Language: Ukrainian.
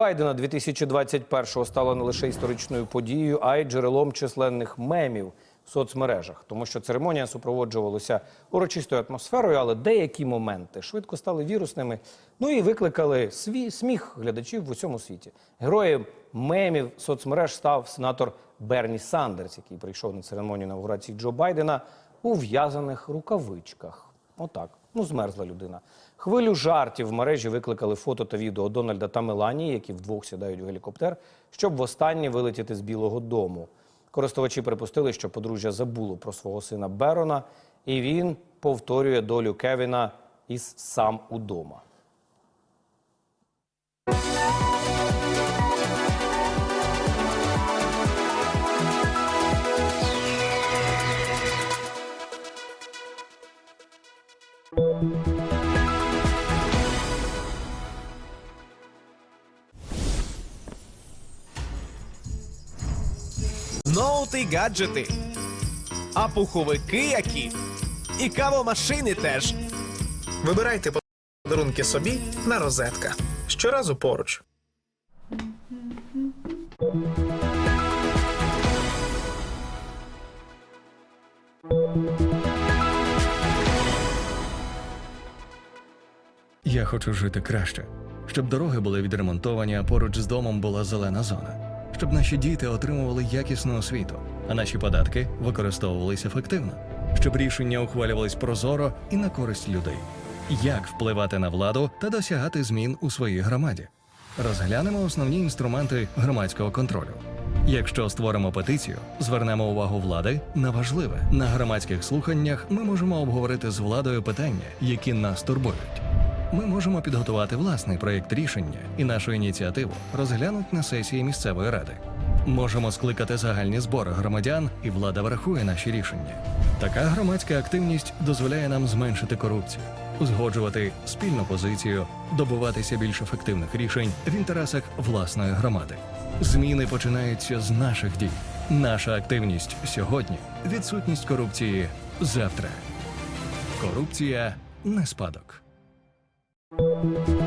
Байдена 2021-го стало не лише історичною подією, а й джерелом численних мемів в соцмережах, тому що церемонія супроводжувалася урочистою атмосферою, але деякі моменти швидко стали вірусними. Ну і викликали свій сміх глядачів в усьому світі. Героєм мемів соцмереж став сенатор Берні Сандерс, який прийшов на церемонію інаугурації Джо Байдена у в'язаних рукавичках. Отак. Ну, змерзла людина. Хвилю жартів в мережі викликали фото та відео Дональда та Меланії, які вдвох сідають у гелікоптер, щоб востаннє вилетіти з Білого Дому. Користувачі припустили, що подружжя забуло про свого сина Берона, і він повторює долю Кевіна із сам удома. Ноути, гаджети, а пуховики які, і кавомашини теж. Вибирайте подарунки собі на розетка. Щоразу поруч. Я хочу жити краще, щоб дороги були відремонтовані, а поруч з домом була зелена зона, щоб наші діти отримували якісну освіту, а наші податки використовувались ефективно, щоб рішення ухвалювались прозоро і на користь людей. Як впливати на владу та досягати змін у своїй громаді? Розглянемо основні інструменти громадського контролю. Якщо створимо петицію, звернемо увагу влади на важливе. На громадських слуханнях ми можемо обговорити з владою питання, які нас турбують. Ми можемо підготувати власний проєкт рішення і нашу ініціативу розглянуть на сесії місцевої ради. Можемо скликати загальні збори громадян, і влада врахує наші рішення. Така громадська активність дозволяє нам зменшити корупцію, узгоджувати спільну позицію, добуватися більш ефективних рішень в інтересах власної громади. Зміни починаються з наших дій. Наша активність сьогодні, відсутність корупції завтра. Корупція не спадок. Thank you.